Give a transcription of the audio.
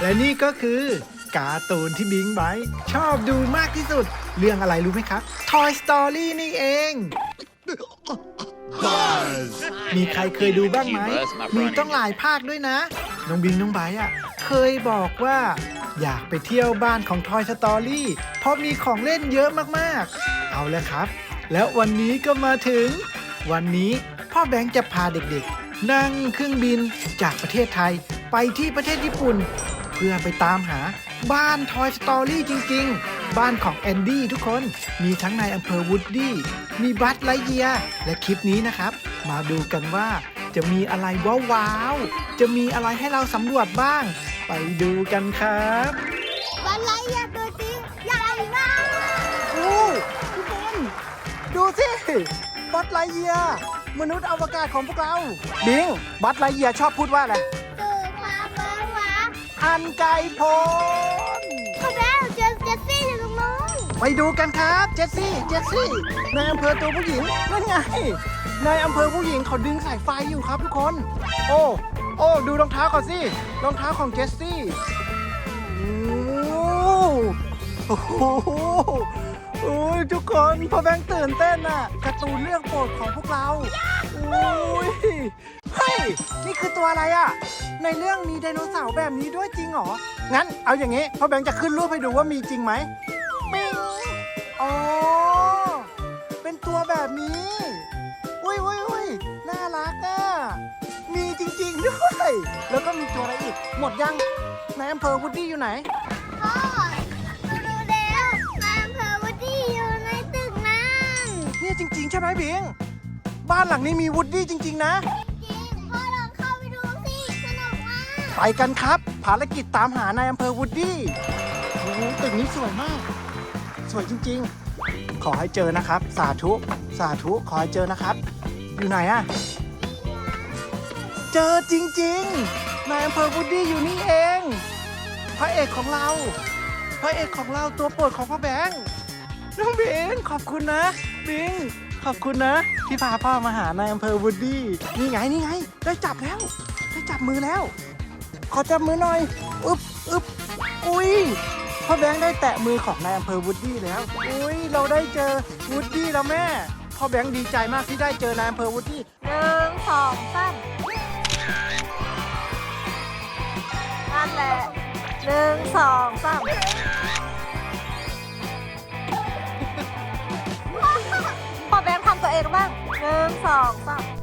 และนี่ก็คือการ์ตูนที่บิงไบชอบดูมากที่สุด เรื่องอะไรรู้ไหมครับ Toy Story นี่เอง มีใครเคยดูบ้างไหม มีต้องหลายภาคด้วยนะ น้องบิงน้องไบอะ เคยบอกว่า อยากไปเที่ยวบ้านของ Toy Story เพราะมีของเล่นเยอะมากๆ เอาแล้วครับ แล้ววันนี้ก็มาถึง วันนี้พ่อแบงค์จะพาเด็กๆ นั่งเครื่องบินจากประเทศไทยไปที่ประเทศญี่ปุ่น พื่อไปตามหาบ้าน Toy Story จริง ๆ บ้านของแอนดี้ทุกคนมีทั้งในอำเภอวูดดี้มีบัตไลเยียและคลิปนี้นะครับ มาดูกันว่าจะมีอะไรว้าวๆจะมีอะไรให้เราสำรวจบ้าง ไปดูกันครับวันไรอยากตัวจริงใหญ่มากโอ้ทุกคนดูสิบัตไลเยียมนุษย์อวกาศของพวกเรา บิงบัตไลเยียชอบพูดว่าอะไร อันไกลโพ้นพ่อแม่เจอเจสซี่อยู่ตรงนู้นไปดูกันครับ เจสซี่ เจสซี่ นายอำเภอตัวผู้หญิงนั่นไง นายอำเภอผู้หญิงเขาดึงสายไฟอยู่ครับทุกคน โอ้ โอ้ ดูรองเท้าก่อนสิ รองเท้าของเจสซี่ โอ้โหโอ้ยทุกคนพ่อแบงค์ตื่นเต้นอะการ์ตูนเรื่องโปรดของพวกเราโอ้ยเฮ้ ย นี่คือตัวอะไรอะในเรื่องมีไดโนเสาร์แบบนี้ด้วยจริงเหรอ งั้นเอาอย่างงี้พ่อแบงค์จะขึ้นรูปให้ดูว่ามีจริงไหมปิ้งอ๋อ เป็นตัวแบบนี้ อุ้ยอุ้ยอุ้ยน่ารักอะ มีจริง ๆ ด้วย แล้วก็มีตัวอะไรอีก หมดยังในอำเภอวูดดี้อยู่ไหน พ่อดูดูแล้วนายอำเภอวูดดี้อยู่ในตึกนั้น เนี่ยจริง ๆ ใช่ไหมพิง บ้านหลังนี้มีวูดดี้จริง ๆ นะ ไปกันครับ ภารกิจตามหานายอำเภอวูดดี้โอ้โหตึกนี้สวยมาก สวยจริงๆ ขอให้เจอนะครับ สาธุ สาธุขอให้เจอนะครับ อยู่ไหนอะเจอจริงๆนายอำเภอวูดดี้อยู่นี่เอง พระเอกของเรา พระเอกของเราตัวโปรดของพ่อแบงค์น้องบิงขอบคุณนะบิงขอบคุณนะ ที่พาพ่อมาหานายอำเภอวูดดี้นี่ไงนี่ไง ได้จับแล้ว ได้จับมือแล้ว ขอจับมือหน่อย อึ๊บอึ๊บอุ้ยพ่อแบงค์ได้แตะมือของนายอำเภอวูดดี้แล้ว อุ้ยเราได้เจอวูดดี้แล้วแม่ พ่อแบงค์ดีใจมากที่ได้เจอนายอำเภอวูดดี้หนึ่งสองสามนั่นแหละหนึ่งสองสามพ่อแบงค์ทำตัวเองบ้างหนึ่งสองสาม